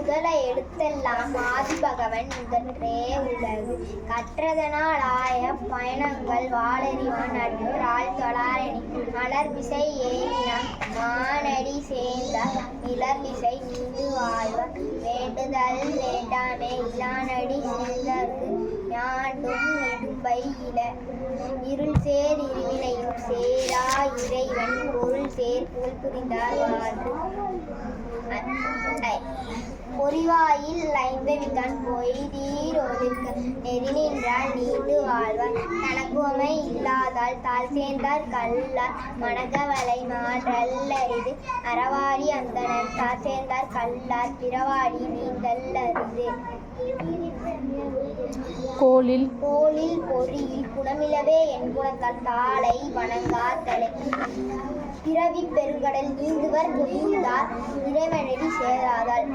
முதல எழுத்தெல்லாம் ஆதிபகவன் முதற்றே உலகு கற்றதனால் ஆய பயணங்கள் வாளறிவன் நற்றால் தொழாரணி மலர் விசை மானடி சேர்ந்த நிலர் விசை நீண்டு வாழ்வன் வேண்டுதல் வேண்டாமே. இல்லானடி சேர்ந்தது ஞாண்டும் இடும்பை இல இருள் சேர் இருவினையும் சேரா இறைவன் பொருள் சேர் புகழ் புரிந்தார் வாழ்வு. பொறிவாயில் ஐம்பவிதான் பொய்தீர் ஒழுக்க நெறி நின்றால் நீண்டு வாழ்வார் தனக்குவமை இல்லாதால் தாழ் சேர்ந்தார் கல்லார். மணக்கவலை மாற்றல்லரிது. அறவாடி அந்தனர் தாழ் சேர்ந்தார் கல்லார். பிறவாடி நீந்தல் அரிது கோலில் கோலில் பொறியில் குணமிலவே என் குணத்தால் தாளை வணங்காத்தலை. பிறவி பெருங்கடல் நீந்துவர் நீந்தார் இறைவனடி சேராதால்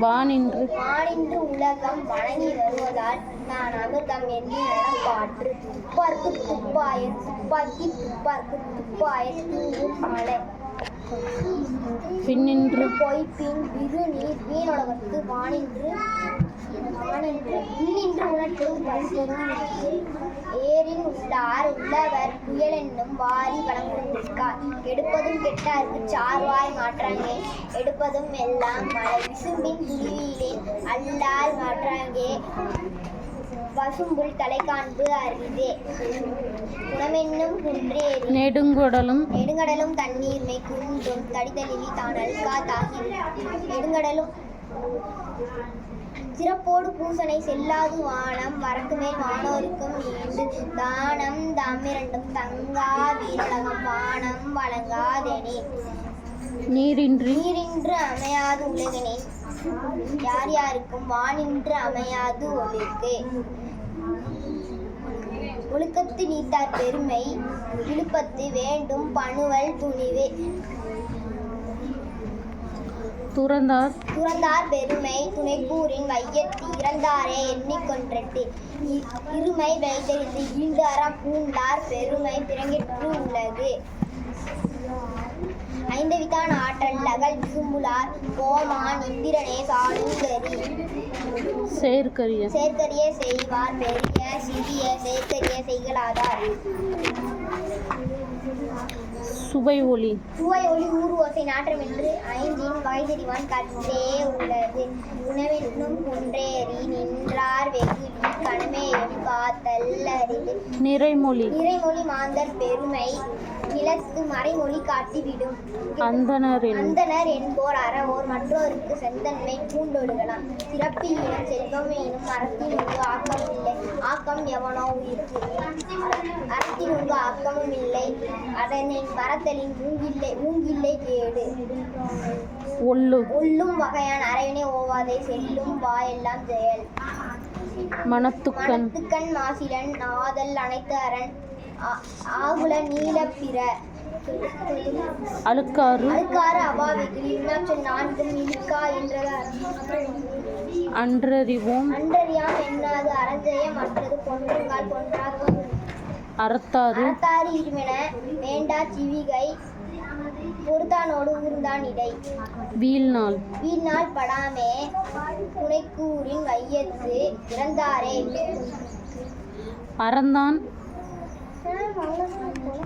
வானின்று வானின்று உலகம் வணங்கி வருவதால் நான் அமிர்தம் என்று நடப்பாற்று துப்பார்க்கு துப்பாய துப்பாக்கி துப்பார்க்கு துப்பாய தூவும் மலை பின்னின்று பொய்ப்பின் நீர் வீணுலகத்து வானின்று ஏரின் உள்ளார் உள்ளவர் புயல் என்னும் வாரி வழங்குவதற்கார் எடுப்பதும் கெட்டார்க்கு சார்வாய் மாற்றாங்கே. எடுப்பதும் எல்லாம் மழை. விசும்பின் துணிவியிலே அல்லால் மாற்றாங்கே. பசும்புல் தலை காண்பு அரிதே. குணமென்னும் குன்றேறி. நெடுங்கொடலும். நெடுங்கடலும் தண்ணீர்மை குன்றும் தடிதலிலி தான் அல்கா தாகி நெடுங்கடலும் சிறப்போடு பூசனை செல்லாது வானம் வரக்கு மேல் வானோருக்கும் நீண்டு. தானம் தாமிரண்டும் தங்கா வீரலகம் வானம் வழங்காதெனே. நீரின்றி. நீரின்று அமையாது உலகனே. யார் யாருக்கும் வானின்று அமையாது ஒழுக்கு ஒழுக்கத்து நீத்தார் பெருமை விழுப்பத்து வேண்டும் பணுவல் துணிவு. துறந்தார். துறந்தார் பெருமை துணைக்கூறின் வையத்து இறந்தாரே எண்ணிக்கொன்றட்டு இருமை வைத்தறிந்து ஈண்டு அறம் பூண்டார் பெருமை பிறங்கிற்று உலகு ஐந்தவிதான் ஆற்றல் அகல் விசும்புலார் கோமான் இந்திரனே சாளுங்கரி சேர்க்கரிய சேர்க்கரிய செய்வார் பெரிய சிறிய சேர்க்கரிய செய்கலாதார் சுவை ஒளி சுவை ஒளி ஊர் ஓசை நாற்றம் என்று ஐந்தின் வகைதெரிவான் கற்றே உள்ளது. உணவென்னும் குன்றேறி நின்றார் வெகுளி கணமேயும் காத்தல் அரிது நிறைமொழி. நிறைமொழி மாந்தர் பெருமை நிலத்து மறைமொழி காட்டிவிடும். அந்தணரின் அந்தனர் என்போர் அறவோர் மற்றோருக்கு செந்தன்மை பூண்டொழுகலாம் சிறப்பிலும் செல்வம் எனும் அறத்தினுக்கு ஆக்கம் இல்லை. ஆக்கம் எவனோ உயிர்க்கு? அறத்தினுக்கு ஆக்கமும் இல்லை. அதனை மறத்தலின் ஊங்கில்லை ஊங்கில்லை கேடு. ஒல்லு உள்ளும் வகையான் அறைவினை ஓவாதே செல்லும் வாயெல்லாம் செயல். மனத்துக்கண். மனத்துக்கண் மாசிலன் ஆதல் அனைத்து அரண். ஆகுல நீல பிற. அழுக்காறு. அழுக்காறு அவாவிகள் இன்னாச்சொல் நான்கும் இழுக்கா என்றவர் அன்றறிவோம். அன்றறியாம் எண்ணாது அறஞ்செய மற்றது பொன்றுங்கால் பொன்றாகும் அறத்தாறு. அறத்தாறு இருமென வேண்டா சிவிகை. பொறுத்தானோடு ஊர்ந்தான் இடை. வீழ்நாள். வீணால் படாமே புனைக்கூறின் வையத்து இறந்தாரே. அறந்தான். Cái bộ lính.